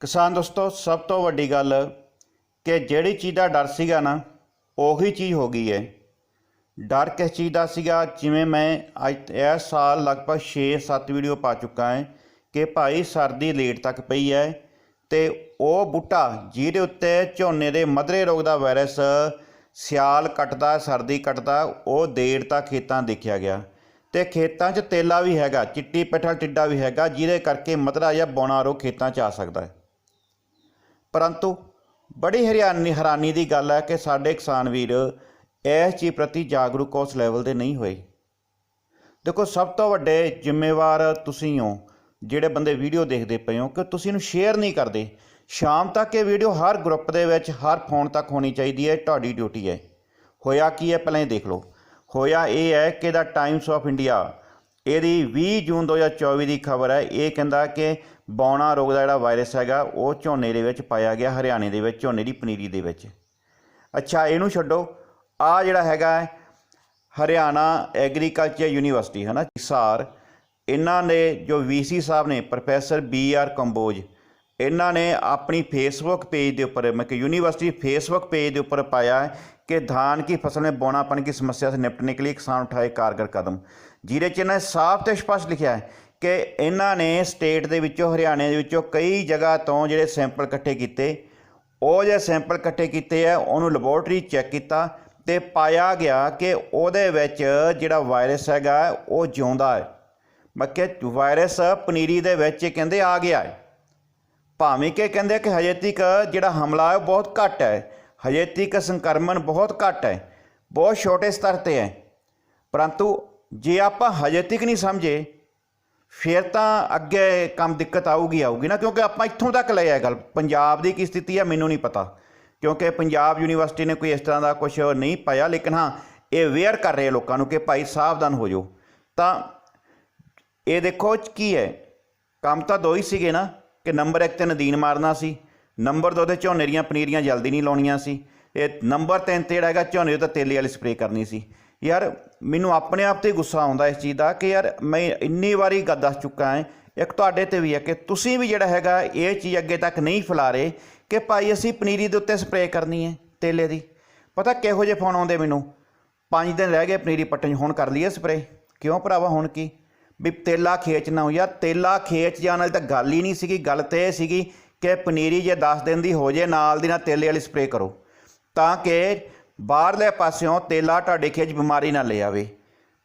ਕਿਸਾਨ ਦੋਸਤੋ, ਸਭ ਤੋਂ ਵੱਡੀ ਗੱਲ ਕਿ ਜਿਹੜੀ ਚੀਜ਼ ਦਾ ਡਰ ਸੀਗਾ ਨਾ, ਉਹੀ ਚੀਜ਼ ਹੋ ਗਈ ਹੈ। ਡਰ ਕਿਸ ਚੀਜ਼ ਦਾ ਸੀਗਾ? ਜਿਵੇਂ ਮੈਂ ਅੱਜ ਇਸ ਸਾਲ ਲਗਭਗ 6-7 ਵੀਡੀਓ ਪਾ ਚੁੱਕਾ ਹਾਂ ਕਿ ਭਾਈ ਸਰਦੀ ਲੇਟ ਤੱਕ ਪਈ ਹੈ ਤੇ ਉਹ ਬੂਟਾ ਜਿਹਦੇ ਉੱਤੇ ਝੋਨੇ ਦੇ ਮਧਰੇ ਰੋਗ ਦਾ ਵਾਇਰਸ ਸਿਆਲ ਕੱਟਦਾ, ਸਰਦੀ ਕੱਟਦਾ, ਉਹ ਦੇਰ ਤੱਕ ਖੇਤਾਂ ਦੇਖਿਆ ਗਿਆ। ਤੇ ਖੇਤਾਂ 'ਚ ਤੇਲਾ ਵੀ ਹੈਗਾ, ਚਿੱਟੀ ਪੱਠਲ ਟਿੱਡਾ ਵੀ ਹੈਗਾ, ਜਿਹਦੇ ਕਰਕੇ ਮਧਰਾ ਜਾਂ ਬੌਣਾ ਰੋਗ ਖੇਤਾਂ 'ਚ ਆ ਸਕਦਾ ਹੈ। ਪਰੰਤੂ ਬੜੀ ਹਰਿਆਣੀ ਹੈਰਾਨੀ ਦੀ ਗੱਲ ਹੈ ਕਿ ਸਾਡੇ ਕਿਸਾਨ ਵੀਰ ਇਸ ਚੀਜ਼ ਪ੍ਰਤੀ ਜਾਗਰੂਕ ਉਸ ਲੈਵਲ ਦੇ ਨਹੀਂ ਹੋਏ। ਦੇਖੋ, ਸਭ ਤੋਂ ਵੱਡੇ ਜ਼ਿੰਮੇਵਾਰ ਤੁਸੀਂ ਹੋ, ਜਿਹੜੇ ਬੰਦੇ ਵੀਡੀਓ ਦੇਖਦੇ ਪਏ ਹੋ ਕਿ ਤੁਸੀਂ ਇਹਨੂੰ ਸ਼ੇਅਰ ਨਹੀਂ ਕਰਦੇ। ਸ਼ਾਮ ਤੱਕ ਇਹ ਵੀਡੀਓ ਹਰ ਗਰੁੱਪ ਦੇ ਵਿੱਚ, ਹਰ ਫੋਨ ਤੱਕ ਹੋਣੀ ਚਾਹੀਦੀ ਹੈ ਤੁਹਾਡੀ ਡਿਊਟੀ ਹੈ। ਹੋਇਆ ਕੀ ਹੈ, ਪਹਿਲਾਂ ਇਹ ਦੇਖ ਲਓ। ਹੋਇਆ ਇਹ ਹੈ ਕਿ ਦਾ ਟਾਈਮਸ ਆਫ ਇੰਡੀਆ ਇਹਦੀ 20 ਜੂਨ 2024 ਦੀ ਖਬਰ ਹੈ। ਇਹ ਕਹਿੰਦਾ ਕਿ ਬੌਣਾ ਰੋਗ ਦਾ ਜਿਹੜਾ ਵਾਇਰਸ ਹੈਗਾ, ਉਹ ਝੋਨੇ ਦੇ ਵਿੱਚ ਪਾਇਆ ਗਿਆ, ਹਰਿਆਣੇ ਦੇ ਵਿੱਚ, ਝੋਨੇ ਦੀ ਪਨੀਰੀ ਦੇ ਵਿੱਚ। ਅੱਛਾ, ਇਹਨੂੰ ਛੱਡੋ। ਆ ਜਿਹੜਾ ਹੈਗਾ ਹਰਿਆਣਾ ਐਗਰੀਕਲਚਰ ਯੂਨੀਵਰਸਿਟੀ ਹੈ ਨਾ ਹਿਸਾਰ। ਇਹਨਾਂ ਨੇ ਜੋ ਵੀਸੀ ਸਾਹਿਬ ਨੇ, ਪ੍ਰੋਫੈਸਰ ਬੀ ਆਰ ਕੰਬੋਜ ਇਹਨਾਂ ਨੇ ਆਪਣੀ ਫੇਸਬੁੱਕ ਪੇਜ ਦੇ ਉੱਪਰ ਮੈਂ ਕਿ ਯੂਨੀਵਰਸਿਟੀ ਫੇਸਬੁੱਕ ਪੇਜ ਦੇ ਉੱਪਰ ਪਾया ਕਿ ਧਾਨ धान ਫਸਲ फसल में बौनापन की समस्या से निपटने के लिए किसान उठाए कारगर कदम ਜੀਰੇ ਚ ਇਹਨਾਂ ਸਾਫ਼ ਤੇ ਸਪਸ਼ਟ ਲਿਖਿਆ ਹੈ ਕਿ ਇਹਨਾਂ ਨੇ ਸਟੇਟ ਦੇ ਵਿੱਚੋਂ, ਹਰਿਆਣੇ ਦੇ ਵਿੱਚੋਂ ਕਈ ਜਗ੍ਹਾ ਤੋਂ ਜਿਹੜੇ ਸੈਂਪਲ ਇਕੱਠੇ ਕੀਤੇ। ਉਹ ਜਿਹੜੇ ਸੈਂਪਲ ਇਕੱਠੇ ਕੀਤੇ ਆ ਉਹਨੂੰ ਲੈਬੋਰਟਰੀ ਚੈੱਕ ਕੀਤਾ ਤੇ ਪਾਇਆ ਗਿਆ ਕਿ ਉਹਦੇ ਵਿੱਚ ਜਿਹੜਾ ਵਾਇਰਸ ਹੈਗਾ, ਉਹ ਜਿਉਂਦਾ ਹੈ। ਮੈਂ ਵਾਇਰਸ ਪਨੀਰੀ ਦੇ ਵਿੱਚ ਕਹਿੰਦੇ ਆ ਗਿਆ ਹੈ। ਭਾਵੇਂ ਕਿ ਕਹਿੰਦੇ ਕਿ ਹਜੇ ਤੱਕ ਜਿਹੜਾ ਹਮਲਾ ਹੈ ਉਹ ਬਹੁਤ ਘੱਟ ਹੈ। ਹਜੇ ਤੱਕ ਸੰਕਰਮਣ ਬਹੁਤ ਘੱਟ ਹੈ। ਬਹੁਤ ਛੋਟੇ ਸਤਰ ਤੇ ਹੈ। ਪਰੰਤੂ ਜੇ ਆਪਾਂ ਹਜੇ ਤੱਕ ਨਹੀਂ ਸਮਝੇ, ਫਿਰ ਤਾਂ ਅੱਗੇ ਕੰਮ ਦਿੱਕਤ ਆਊਗੀ ਆਊਗੀ ਨਾ, ਕਿਉਂਕਿ ਆਪਾਂ ਇੱਥੋਂ ਤੱਕ ਲੈ ਆਏ ਗੱਲ। ਪੰਜਾਬ ਦੀ ਕੀ ਸਥਿਤੀ ਹੈ ਮੈਨੂੰ ਨਹੀਂ ਪਤਾ। ਕਿਉਂਕਿ ਪੰਜਾਬ ਯੂਨੀਵਰਸਿਟੀ ਨੇ ਕੋਈ ਇਸ ਤਰ੍ਹਾਂ ਦਾ ਕੁਝ ਨਹੀਂ ਪਾਇਆ, ਲੇਕਿਨ ਹਾਂ, ਇਹ ਅਵੇਅਰ ਕਰ ਰਹੇ ਲੋਕਾਂ ਨੂੰ ਕਿ ਭਾਈ ਸਾਵਧਾਨ ਹੋ ਜਾਓ। ਤਾਂ ਇਹ ਦੇਖੋ ਕੀ ਹੈ। ਕੰਮ ਤਾਂ ਦੋ ਹੀ ਸੀਗੇ ਨਾ। ਕਿ ਨੰਬਰ 1 ਤੇ ਨਦੀਨ ਮਾਰਨਾ ਸੀ, ਨੰਬਰ 2 ਤੇ ਝੋਨੇ ਦੀਆਂ ਪਨੀਰੀਆਂ ਜਲਦੀ ਨਹੀਂ ਲਾਉਣੀਆਂ ਸੀ, ਇਹ ਨੰਬਰ 3 ਤੇ ਜਿਹੜਾ ਹੈਗਾ ਝੋਨੇ ਦੇ ਤਾਂ ਤੇਲੇ ਵਾਲੀ ਸਪਰੇਅ ਕਰਨੀ ਸੀ। ਯਾਰ, ਮੈਨੂੰ ਆਪਣੇ ਆਪ ਤੇ ਗੁੱਸਾ ਆਉਂਦਾ ਇਸ ਚੀਜ਼ ਦਾ ਕਿ ਯਾਰ ਮੈਂ ਇੰਨੀ ਵਾਰੀ ਗੱਲ ਦੱਸ ਚੁੱਕਾ ਹਾਂ, ਇੱਕ ਤੁਹਾਡੇ ਤੇ ਵੀ ਹੈ ਕਿ ਤੁਸੀਂ ਵੀ ਜਿਹੜਾ ਹੈਗਾ ਇਹ ਚੀਜ਼ ਅੱਗੇ ਤੱਕ ਨਹੀਂ ਫੈਲਾ ਰਹੇ ਕਿ ਭਾਈ ਅਸੀਂ ਪਨੀਰੀ ਦੇ ਉੱਤੇ ਸਪਰੇਅ ਕਰਨੀ ਹੈ ਤੇਲੇ ਦੀ। ਪਤਾ ਕਿਹੋ ਜਿਹੇ ਫੋਨ ਆਉਂਦੇ ਮੈਨੂੰ? ਪੰਜ ਦਿਨ ਰਹਿ ਗਏ ਪਨੀਰੀ ਪੱਟਣ ਹੁਣ ਕਰ ਲਈਏ ਸਪਰੇਅ। ਕਿਉਂ ਭਰਾਵਾ, ਹੁਣ ਕੀ? ਵੀ ਤੇਲਾ ਖੇਚ ਨਾ ਹੋ ਯਾਰ ਤੇਲਾ ਖੇਚ ਜਾਣ ਵਾਲੀ ਤਾਂ ਗੱਲ ਹੀ ਨਹੀਂ ਸੀਗੀ। ਗੱਲ ਤੇ ਇਹ ਸੀਗੀ ਕਿ ਪਨੀਰੀ ਜੇ 10 ਦਿਨ ਦੀ ਹੋ ਜੇ, ਨਾਲ ਦੀ ਨਾਲ ਤੇਲੇ ਵਾਲੀ ਸਪਰੇਅ ਕਰੋ। ਤਾਂ ਕਿ ਬਾਹਰਲੇ ਪਾਸਿਓਂ ਤੇਲਾ ਤੁਹਾਡੇ ਖੇਚ ਬਿਮਾਰੀ ਨਾ ਲੈ ਆਵੇ।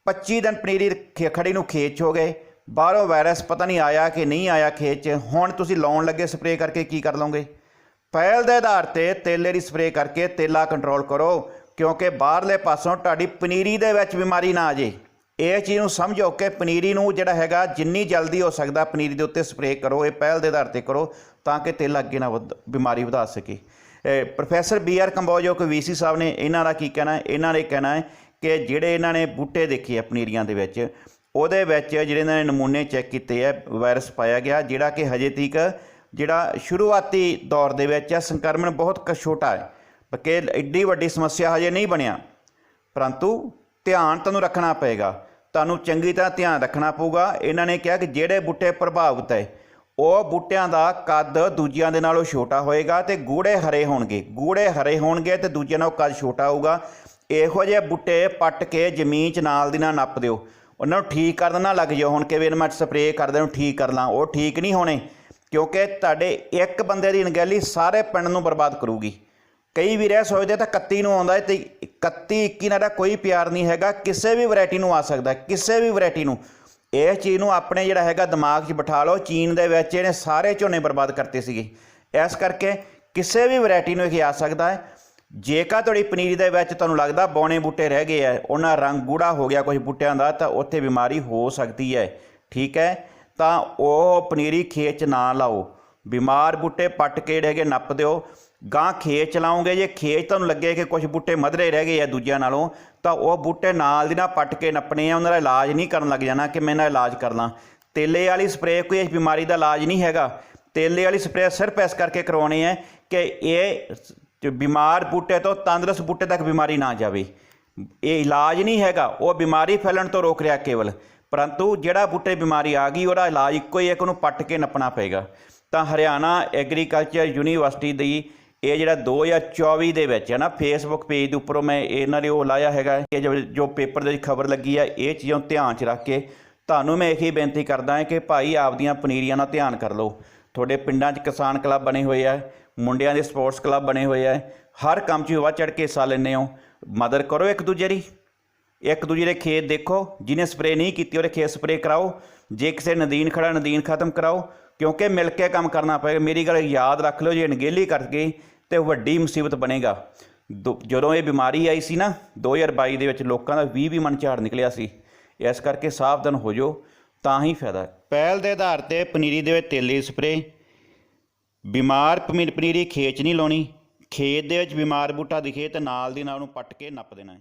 25 ਦਿਨ ਪਨੀਰੀ ਖ- ਖੜੀ ਨੂੰ ਖੇਚ ਹੋ ਗਏ। ਬਾਹਰੋਂ ਵਾਇਰਸ ਪਤਾ ਨਹੀਂ ਆਇਆ ਕਿ ਨਹੀਂ ਆਇਆ ਖੇਚ। 'ਚ। ਹੁਣ ਤੁਸੀਂ ਲਾਉਣ ਲੱਗੇ ਸਪਰੇਅ ਕਰਕੇ ਕੀ ਕਰ ਲਓਗੇ? ਪਹਿਲ ਦੇ ਆਧਾਰ ਤੇ ਤੇਲੇ ਦੀ ਸਪਰੇਅ ਕਰਕੇ ਤੇਲਾ ਕੰਟਰੋਲ ਕਰੋ। ਕਿਉਂਕਿ ਬਾਹਰਲੇ ਪਾਸੋਂ ਤੁਹਾਡੀ ਪਨੀਰੀ ਦੇ ਵਿੱਚ ਬਿਮਾਰੀ ਨਾ ਆ ਜੇ। ਇਹ ਚੀਜ਼ ਨੂੰ ਸਮਝੋ ਕਿ ਪਨੀਰੀ ਨੂੰ ਜਿਹੜਾ ਹੈਗਾ ਜਿੰਨੀ ਜਲਦੀ ਹੋ ਸਕਦਾ ਪਨੀਰੀ ਦੇ ਉੱਤੇ ਸਪਰੇਅ ਕਰੋ, ਇਹ ਪਹਿਲ ਦੇ ਆਧਾਰ ਤੇ ਕਰੋ ਤਾਂ ਕਿ ਤੇਲ ਅੱਗੇ ਨਾ ਵਧ- ਬਿਮਾਰੀ ਵਧਾ ਸਕੇ। ਪ੍ਰੋਫੈਸਰ ਬੀ ਆਰ ਕੰਬੋਜ ਜੋ ਕਿ ਵੀਸੀ ਸਾਹਿਬ ਨੇ ਇਹਨਾਂ ਦਾ ਕੀ ਕਹਿਣਾ ਹੈ? ਇਹਨਾਂ ਨੇ ਕਹਿਣਾ ਹੈ ਕਿ ਜਿਹੜੇ ਇਹਨਾਂ ਨੇ ਬੂਟੇ ਦੇਖੇ ਆ ਪਨੀਰੀਆਂ ਦੇ ਵਿੱਚ, ਉਹਦੇ ਵਿੱਚ ਜਿਹੜੇ ਇਹਨਾਂ ਨੇ ਨਮੂਨੇ ਚੈੱਕ ਕੀਤੇ ਆ, ਵਾਇਰਸ ਪਾਇਆ ਗਿਆ, ਜਿਹੜਾ ਕਿ ਹਜੇ ਤੱਕ ਜਿਹੜਾ ਸ਼ੁਰੂਆਤੀ ਦੌਰ ਦੇ ਵਿੱਚ ਆ, ਸੰਕਰਮਣ ਬਹੁਤ ਕ ਛੋਟਾ ਹੈ ਕਿ ਐਡੀ ਵੱਡੀ ਸਮੱਸਿਆ ਹਜੇ ਨਹੀਂ ਬਣਿਆ। ਪਰੰਤੂ ਧਿਆਨ ਤੁਹਾਨੂੰ ਰੱਖਣਾ ਪਏਗਾ। ਤੁਹਾਨੂੰ ਚੰਗੀ ਤਰ੍ਹਾਂ ਧਿਆਨ ਰੱਖਣਾ ਪਊਗਾ। ਇਹਨਾਂ ਨੇ ਕਿਹਾ ਕਿ ਜਿਹੜੇ ਬੂਟੇ ਪ੍ਰਭਾਵਿਤ ਹੈ, ਉਹ ਬੂਟਿਆਂ ਦਾ ਕੱਦ ਦੂਜਿਆਂ ਦੇ ਨਾਲੋਂ ਛੋਟਾ ਹੋਏਗਾ ਤੇ ਗੂੜੇ ਹਰੇ ਹੋਣਗੇ। ਗੂੜੇ ਹਰੇ ਹੋਣਗੇ ਤੇ ਦੂਜਿਆਂ ਨਾਲੋਂ ਕੱਦ ਛੋਟਾ ਹੋਊਗਾ। ਇਹੋ ਜਿਹੇ ਬੂਟੇ ਪੱਟ ਕੇ ਜ਼ਮੀਨ 'ਚ ਨਾਲ ਦੀ ਨਾਲ ਨੱਪ ਦਿਓ। ਉਹਨਾਂ ਨੂੰ ਠੀਕ ਕਰਨ ਨਾ ਲੱਗ ਜਾਓ। ਹੁਣ ਕਿ ਵੀ ਮੈਂ ਸਪਰੇਅ ਕਰਦੇ ਨੂੰ, ਠੀਕ ਕਰ ਲਾਂ। ਉਹ ਠੀਕ ਨਹੀਂ ਹੋਣੇ, ਕਿਉਂਕਿ ਤੁਹਾਡੇ ਇੱਕ ਬੰਦੇ ਦੀ ਅਣਗਹਿਲੀ ਸਾਰੇ ਪਿੰਡ ਨੂੰ ਬਰਬਾਦ ਕਰੂਗੀ। ਕਈ ਵੀਰ ਇਹ ਸੋਚਦੇ ਤਾਂ 31 ਨੂੰ ਆਉਂਦਾ ਹੈ ਤੇ 31 21 ਨਾਲ ਦਾ ਕੋਈ ਪਿਆਰ ਨਹੀਂ ਹੈਗਾ, ਕਿਸੇ ਵੀ ਵੈਰਾਈਟੀ ਨੂੰ ਆ ਸਕਦਾ, ਕਿਸੇ ਵੀ ਵੈਰਾਈਟੀ ਨੂੰ। ਇਹ ਚੀਜ਼ ਨੂੰ ਆਪਣੇ ਜਿਹੜਾ ਹੈਗਾ ਦਿਮਾਗ 'ਚ ਬਿਠਾ ਲਓ, ਚੀਨ ਦੇ ਵਿੱਚ ਇਹਨੇ ਸਾਰੇ ਝੋਨੇ ਬਰਬਾਦ ਕਰਤੇ ਸੀਗੇ। ਇਸ ਕਰਕੇ ਕਿਸੇ ਵੀ ਵੈਰਾਈਟੀ ਨੂੰ ਇਹ ਆ ਸਕਦਾ ਹੈ। ਜੇਕਰ ਤੁਹਾਡੀ ਪਨੀਰੀ ਦੇ ਵਿੱਚ ਤੁਹਾਨੂੰ ਲੱਗਦਾ ਬੌਣੇ ਬੂਟੇ ਰਹਿ ਗਏ ਆ, ਉਹਨਾਂ ਰੰਗ ਗੂੜਾ ਹੋ ਗਿਆ ਕੁਝ ਬੂਟਿਆਂ ਦਾ, ਤਾਂ ਉੱਥੇ ਬਿਮਾਰੀ ਹੋ ਸਕਦੀ ਹੈ। ਠੀਕ ਹੈ? ਤਾਂ ਉਹ ਪਨੀਰੀ ਖੇਚ ਨਾ ਲਾਓ। ਬਿਮਾਰ ਬੂਟੇ ਪੱਟ ਕੇ ਜਿਹੜੇ ਹੈਗੇ ਨੱਪ ਦਿਓ। ਗਾਂ ਖੇਤ ਚਲਾਉਂਗੇ, ਜੇ ਖੇਤ ਤੁਹਾਨੂੰ ਲੱਗੇ ਕਿ ਕੁਝ ਬੂਟੇ ਮਧਰੇ ਰਹਿ ਗਏ ਆ ਦੂਜਿਆਂ ਨਾਲੋਂ, ਤਾਂ ਉਹ ਬੂਟੇ ਨਾਲ ਦੀ ਨਾਲ ਪੱਟ ਕੇ ਨੱਪਣੇ ਆ, ਉਹਨਾਂ ਦਾ ਇਲਾਜ ਨਹੀਂ ਕਰਨ ਲੱਗ ਜਾਣਾ ਕਿ ਮੈਂ ਇਹਨਾਂ ਦਾ ਇਲਾਜ ਕਰ ਲਾਂ ਤੇਲੇ ਵਾਲੀ ਸਪਰੇਅ ਕੋਈ ਇਸ ਬਿਮਾਰੀ ਦਾ ਇਲਾਜ ਨਹੀਂ ਹੈਗਾ। ਤੇਲੇ ਵਾਲੀ ਸਪਰੇਅ ਸਿਰਫ ਇਸ ਕਰਕੇ ਕਰਵਾਉਣੀ ਹੈ ਕਿ ਇਹ ਬਿਮਾਰ ਬੂਟੇ ਤੋਂ ਤੰਦਰੁਸਤ ਬੂਟੇ ਤੱਕ ਬਿਮਾਰੀ ਨਾ ਜਾਵੇ। ਇਹ ਇਲਾਜ ਨਹੀਂ ਹੈਗਾ, ਉਹ ਬਿਮਾਰੀ ਫੈਲਣ ਤੋਂ ਰੋਕ ਰਿਹਾ ਕੇਵਲ। ਪਰੰਤੂ ਜਿਹੜਾ ਬੂਟੇ ਬਿਮਾਰੀ ਆ ਗਈ, ਉਹਦਾ ਇਲਾਜ ਇੱਕੋ ਹੀ ਹੈ ਕਿ ਉਹਨੂੰ ਪੱਟ ਕੇ ਨੱਪਣਾ ਪਏਗਾ। ਤਾਂ ਹਰਿਆਣਾ ਐਗਰੀਕਲਚਰ ਯੂਨੀਵਰਸਿਟੀ ਦੀ ਇਹ ਜਿਹੜਾ 2024 ਦੇ ਵਿੱਚ ਹੈ ਨਾ ਫੇਸਬੁੱਕ ਪੇਜ ਦੇ ਉੱਪਰੋਂ ਮੈਂ ਇਹਨਾਂ ਨੇ ਉਹ ਲਾਇਆ ਹੈਗਾ ਕਿ ਜੋ- ਜੋ ਪੇਪਰ ਦੇ ਵਿੱਚ ਖਬਰ ਲੱਗੀ ਆ ਇਹ ਚੀਜ਼ਾਂ ਧਿਆਨ 'ਚ ਰੱਖ ਕੇ ਤੁਹਾਨੂੰ ਮੈਂ ਇਹੀ ਬੇਨਤੀ ਕਰਦਾ ਹਾਂ ਕਿ ਭਾਈ ਆਪਦੀਆਂ ਪਨੀਰੀਆਂ ਨਾਲ ਧਿਆਨ ਕਰ ਲਓ। ਤੁਹਾਡੇ ਪਿੰਡਾਂ 'ਚ ਕਿਸਾਨ ਕਲੱਬ ਬਣੇ ਹੋਏ ਆ, ਮੁੰਡਿਆਂ ਦੇ ਸਪੋਰਟਸ ਕਲੱਬ ਬਣੇ ਹੋਏ ਆ, ਹਰ ਕੰਮ 'ਚ ਵੱਧ ਚੜ ਕੇ ਹਿੱਸਾ ਲੈਂਦੇ ਹੋ। ਮਦਦ ਕਰੋ ਇੱਕ ਦੂਜੇ ਦੀ। ਇੱਕ ਦੂਜੇ ਦੇ ਖੇਤ ਦੇਖੋ, ਜਿਹਨੇ ਸਪਰੇਅ ਨਹੀਂ ਕੀਤੀ ਉਹਦੇ ਖੇਤ ਸਪਰੇਅ ਕਰਾਓ। ਜੇ ਕਿਸੇ ਨਦੀਨ ਖੜਾ, ਨਦੀਨ ਖਤਮ ਕਰਾਓ। ਕਿਉਂਕਿ ਮਿਲ ਕੇ ਕੰਮ ਕਰਨਾ ਪਏਗਾ। ਮੇਰੀ ਗੱਲ ਯਾਦ ਰੱਖ ਲਓ, ਜੇ ਅਣਗਹਿਲੀ ਕਰ ਗਏ ਤੇ ਵੱਡੀ ਮੁਸੀਬਤ ਬਣੇਗਾ। ਦੋ- ਜਦੋਂ ਇਹ ਬਿਮਾਰੀ ਆਈ ਸੀ ਨਾ 2022 ਦੇ ਵਿੱਚ ਲੋਕਾਂ ਦਾ 20 ਵੀ ਮਨ ਝਾੜ ਨਿਕਲਿਆ ਸੀ। ਇਸ ਕਰਕੇ ਸਾਵਧਾਨ ਹੋ ਜਾਓ, ਤਾਂ ਹੀ ਫਾਇਦਾ। ਪਹਿਲ ਦੇ ਆਧਾਰ ਤੇ ਪਨੀਰੀ ਦੇ ਵਿੱਚ ਤੇਲੀ ਸਪਰੇਅ। ਬਿਮਾਰ ਪਮੀ- ਪਨੀਰੀ ਖੇਚ ਨਹੀਂ ਲਾਉਣੀ। ਖੇਤ ਦੇ ਵਿੱਚ ਬਿਮਾਰ ਬੂਟਾ ਦਿਖੇ ਤੇ ਨਾਲ ਦੀ ਨਾਲ ਉਹਨੂੰ ਪੱਟ ਕੇ ਨੱਪ ਦੇਣਾ